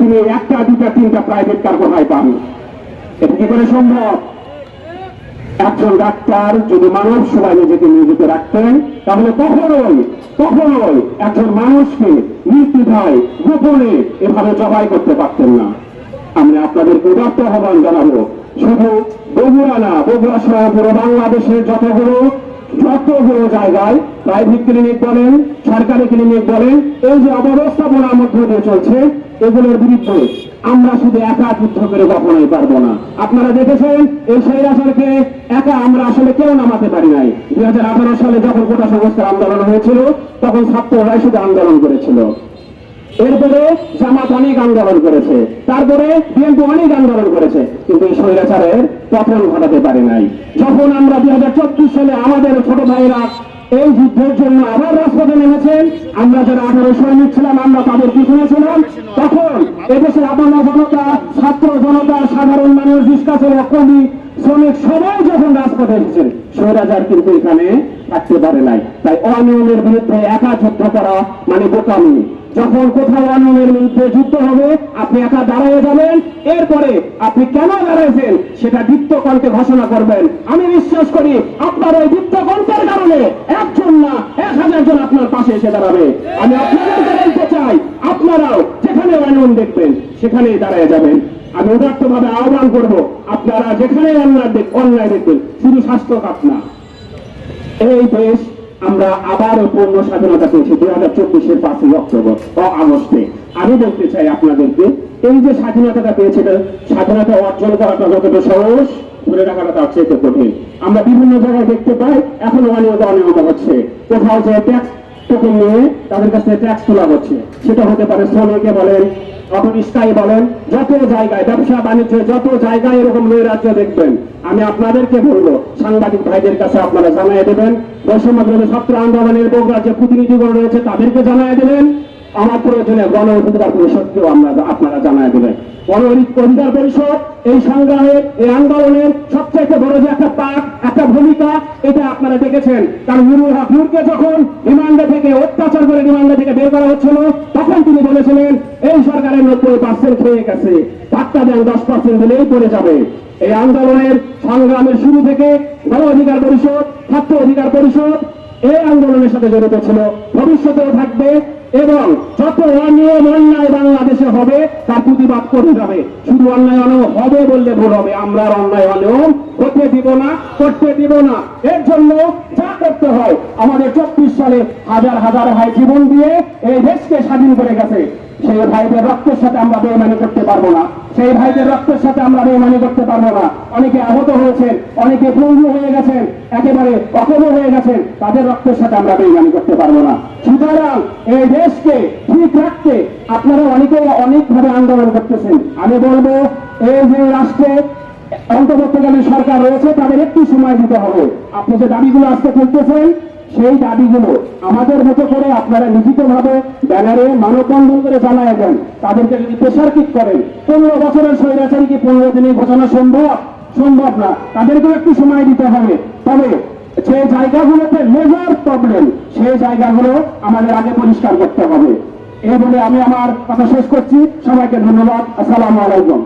তিনি একটা, দুটা, তিনটা প্রাইভেট কার কোথায় পান এটা কি করে সম্ভব? একজন ডাক্তার যদি মানব সেবায় নিজেকে নিয়োজিত রাখতেন তাহলে কখনোই কখনোই একজন মানুষকে নির্দ্বিধায়, গোপনে এভাবে জবাই করতে পারতেন না। আমি আপনাদেরকে উদাত্ত আহ্বান জানাব, শুধু বগুড়া না, বগুড়া সহ পুরো বাংলাদেশের যতগুলো জায়গায়। প্রাইভেট ক্লিনিক বলেন, সরকারি ক্লিনিক বলেন, এই যে অব্যবস্থাপনার দিয়ে চলছে, এগুলোর বিরুদ্ধে আমরা শুধু একা যুদ্ধ করে কখনোই পারব না। আপনারা দেখেছেন, এই স্বৈরাচারকে একা আমরা আসলে কেউ নামাতে পারি নাই। দুই হাজার আঠারো সালে যখন কোটা সংস্কার আন্দোলন হয়েছিল, তখন ছাত্ররাই শুধু আন্দোলন করেছিল। এরপরে জামাত অনেক আন্দোলন করেছে। তারপরে বিএনপি অনেক আন্দোলন করেছে, কিন্তু এই স্বৈরাচারের পতন ঘটাতে পারে নাই। যখন আমরা দুই হাজার চব্বিশ সালে আমাদের ছোট ভাইরা এই যুদ্ধের জন্য আবার রাজপথে নেমেছেন আমরা যারা আঠারো সৈনিক ছিলাম, আমরা তাদের পিছনে ছিলাম তখন এদেশের আপামা জনতা, ছাত্র জনতা, সাধারণ মানুষ চালক কর্মী, শ্রমিক সবাই যখন রাজপথে এসেছেন স্বৈরাচার কিন্তু এখানে থাকতে পারে নাই। তাই অনিয়মের বিরুদ্ধে একা যুদ্ধ করা মানে বোকামি। যখন কোথাও অনিয়মের বিরুদ্ধে যুদ্ধ হবে, আপনি একা দাঁড়িয়ে যাবেন, এরপরে আপনি কেন দাঁড়াইছেন সেটা দীপ্ত ঘোষণা করবেন। আমি বিশ্বাস করি আপনার ওই দীপ্ত কারণে একজন না, এক হাজার জন আপনার পাশে এসে দাঁড়াবে। আমি আপনাদেরকে বলতে চাই, আপনারাও যেখানে অনিয়ম দেখবেন, সেখানেই দাঁড়িয়ে যাবেন। আমি উদার্তভাবে আহ্বান করব, আপনারা যেখানে অন্যায় দেখবেন, শুধু স্বাস্থ্য খাত না। এই দেশ আমরা আবারও পূর্ণ স্বাধীনতা পেয়েছি দুই হাজার চব্বিশের পাঁচই অক্টোবর ও আগস্টে। আমি বলতে চাই আপনাদেরকে, এই যে স্বাধীনতাটা পেয়েছে স্বাধীনতা অর্জন করাটা যতটা সহজ, ধরে রাখাটা তার চেয়ে কঠিন। আমরা বিভিন্ন জায়গায় দেখতে পাই, এখন অনিয়ত অনিয়ম হচ্ছে। কোথাও যে ট্যাক্স টোকেন নিয়ে তাদের কাছে ট্যাক্স তোলা হচ্ছে, সেটা হতে পারে শ্রমিকে বলেন অটো রিক্সায় বলেন, যত জায়গায় ব্যবসা বাণিজ্য যত জায়গায় এরকম নৈরাজ্য দেখবেন, আমি আপনাদেরকে বলব, সাংবাদিক ভাইদের কাছে আপনারা জানিয়ে দেবেন বিরোধী ছাত্র আন্দোলনের বগুড়ার যে প্রতিনিধিগণ রয়েছে, তাদেরকে জানিয়ে দেবেন। আমার প্রয়োজনে গণ অধিকার পরিষদকেও আমরা আপনারা জানিয়ে দেবেন। অধিকার পরিষদ, এই সংগ্রামের, এই আন্দোলনের সবচেয়ে বড় যে একটা পাক একটা ভূমিকা, এটা আপনারা দেখেছেন। কারণ নুরুল নূরকে যখন রিমান্ডে থেকে অত্যাচার করে রিমান্ডে থেকে বের করা হচ্ছিল, তখন তিনি বলেছিলেন এই সরকারের নব্বই পার্সেন্ট হয়ে গেছে ধাক্কা দেন দশ পার্সেন্ট দিলেই পড়ে যাবে। এই আন্দোলনের সংগ্রামের শুরু থেকে গণ অধিকার পরিষদ, ছাত্র অধিকার পরিষদ এই আন্দোলনের সাথে জড়িত ছিল। ভবিষ্যতেও থাকবে এবং যত অনিয়ম অন্যায় বাংলাদেশে হবে তার প্রতিবাদ করে যাবে। শুধু অন্যায় অনিয়ম হবে বললে ভুল হবে, আমরা অন্যায় অনিয়ম হতে দিব না, করতে দিব না। এর জন্য যা করতে হয়, আমাদের চব্বিশ সালে হাজার হাজার ভাই জীবন দিয়ে এই দেশকে স্বাধীন করে গেছে। সেই ভাইদের রক্তের সাথে আমরা বেমানি করতে পারব না। সেই ভাইদের রক্তের সাথে আমরা বেমানি করতে পারব না। অনেকে আহত হয়েছেন, অনেকে পঙ্গু হয়ে গেছেন, একেবারে অকম হয়ে গেছেন, তাদের রক্তের সাথে আমরা বেমানি করতে পারব না। সুতরাং এই দেশকে ঠিক রাখতে আপনারা অনেকে অনেকভাবে আন্দোলন করতেছেন। আমি বলব, এই যে রাষ্ট্রে অন্তর্বর্তীকালীন সরকার রয়েছে, তাদের একটু সময় দিতে হবে। আপনি যে দাবিগুলো আজকে তুলতেছেন সেই দাবিগুলো আমাদের মতো করে আপনারা লিখিত ভাবে ব্যানারে মানববন্ধন করে জানায় দেন। তাদেরকে যদি প্রেশার কিক করেন, পনেরো বছরের স্বৈরাচারী কি পনেরো দিনে ঘোষণা সম্ভব? সম্ভব না। তাদেরকেও একটু সময় দিতে হবে। তবে যে জায়গাগুলোতে মেজর প্রবলেম সেই জায়গাগুলো আমাদের আগে পরিষ্কার করতে হবে। এই বলে আমি আমার কথা শেষ করছি। সবাইকে ধন্যবাদ। আসসালামু আলাইকুম।